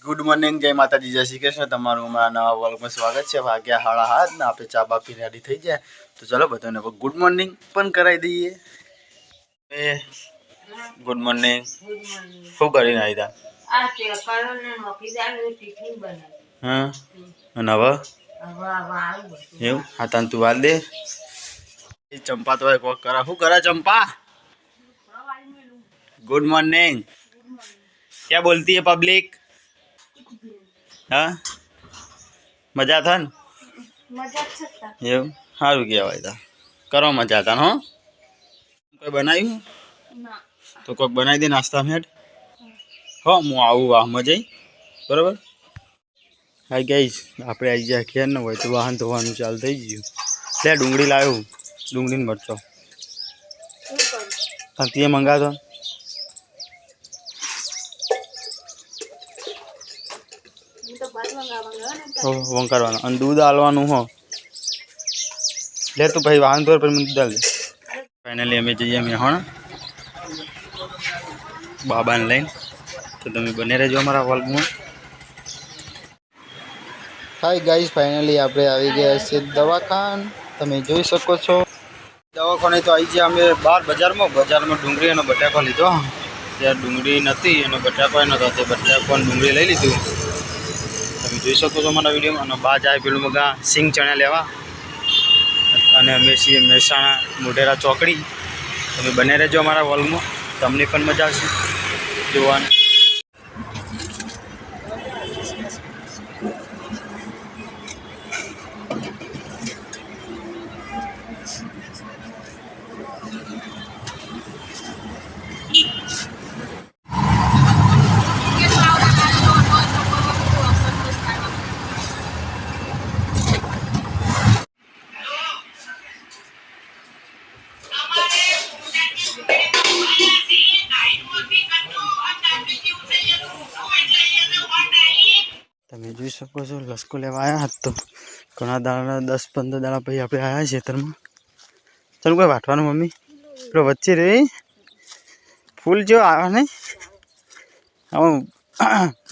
Good morning જય માતાજી જય શ્રી કૃષ્ણ. તમારું અમારા નવા વર્ગમાં સ્વાગત છે. વાગ્યા હાળા હાથ ને આપણે ચા બાફી રેડી થઈ જાય તો ચલો બધાને ગુડ મોર્નિંગ પણ કરાવી દઈએ. એ ગુડ મોર્નિંગ. શું કરીને આવી તા? અને હવે? એવું? હા દે. એ ચંપા તો કોક કરા. શું કરા ચંપા? Good morning. ક્યાં બોલતી હે પબ્લિક હા? મજા થાય ને એવું? સારું કહેવાય તા કરો મજા તા હો. કોઈ બનાવ્યું? તો કોઈક બનાવી દે નાસ્તા મેટ હો હું આવું વાહમાં જઈ. બરાબર? હા ગઈશ આપણે આવી જાય ખેર ન હોય તો વાહન ધોવાનું ચાલુ થઈ ગયું. લે ડુંગળી લાવ્યું ડુંગળીને મરચો. ત્યાં કરું તે મંગાતો હું તો ભાત મંગાવવાનું ગયો ને હો વંકારવાનું અને દૂધ આલવાનું, હો. લે તું ભાઈ, વાહન પછી મને દૂધ આલ ફાઇનલી અમે જઈએ મેહોણા બાબાને લઈને. તો તમે બને રહેજો અમારા વર્ગમાં હાય ગાઈઝ ફાઇનલી આપણે આવી ગયા છે દવાખાન. તમે જોઈ શકો છો. દવાખાને તો આવી ગયા અમે બહાર બજારમાં. બજારમાં ડુંગળી અને બટાકો લીધો. ત્યાં ડુંગળી નથી અને બટાકો નતો તે બટાકો ડુંગળી લઈ લીધું. તમે જોઈ શકો છો મારા વિડીયોમાં. અને બા જાય પેલું મગા સિંગ ચણા લેવા. અને અમે છીએ મહેસાણા મોઢેરા ચોકડી. તમે બને રહેજો અમારા વોલમાં. તમને પણ મજા આવશે. જોવાની. જોઈ શકો છો, લસકો લેવા આવ્યા હતા ઘણા દાડા દસ, પંદર દાડા પછી આપણે આવ્યા ખેતરમાં. ચાલો કોઈ વાટવાનું, મમ્મી? પેલો વચ્ચે રે. ફૂલ જો આવે નહીં. આમ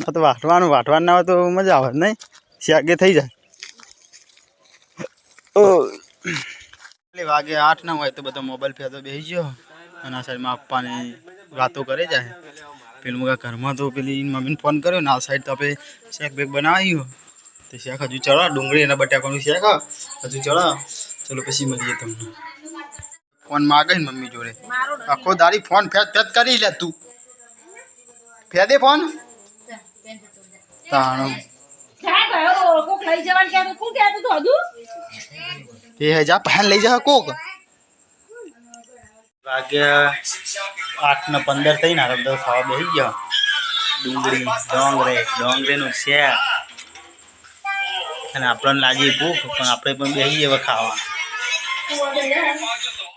આ તો વાટવાનું વાટવાનું ના હોય તો મજા આવે, નહીં? શાકે થઈ જાય. ઓ. વાગે આઠ ના હોય તો બધો મોબાઈલ ફેરતો બેસી ગયો. અને આ સાઈડમાં આપવાની વાતો કરે જાય. પેલું મગા ઘરમાં તો પેલી મમ્મીને ફોન કર્યો ને આ સાઈડ તો આપણે શેક બેક બનાવ્યું તો શેક હજુ ચડા ડુંગળી અને બટાકાનું શેક હજુ ચડા. ચલો પછી મળીએ તમને. ફોન માગે ને મમ્મી જોડે. આખો દાડી ફોન ફેદ ફેદ કરી લે તું. ફેદે ફોન? તાણો. એ જા પહેન લઈ જા કોક. વાગ્યા આઠ ને પંદર થઈ ને તો ખાવા બેસી ગયો. ડુંગળી, ડોંગરે, ડોંગરેનું શેક અને આપણને લાગી ભૂખ, પણ આપણે પણ બેસી હવે ખાવા.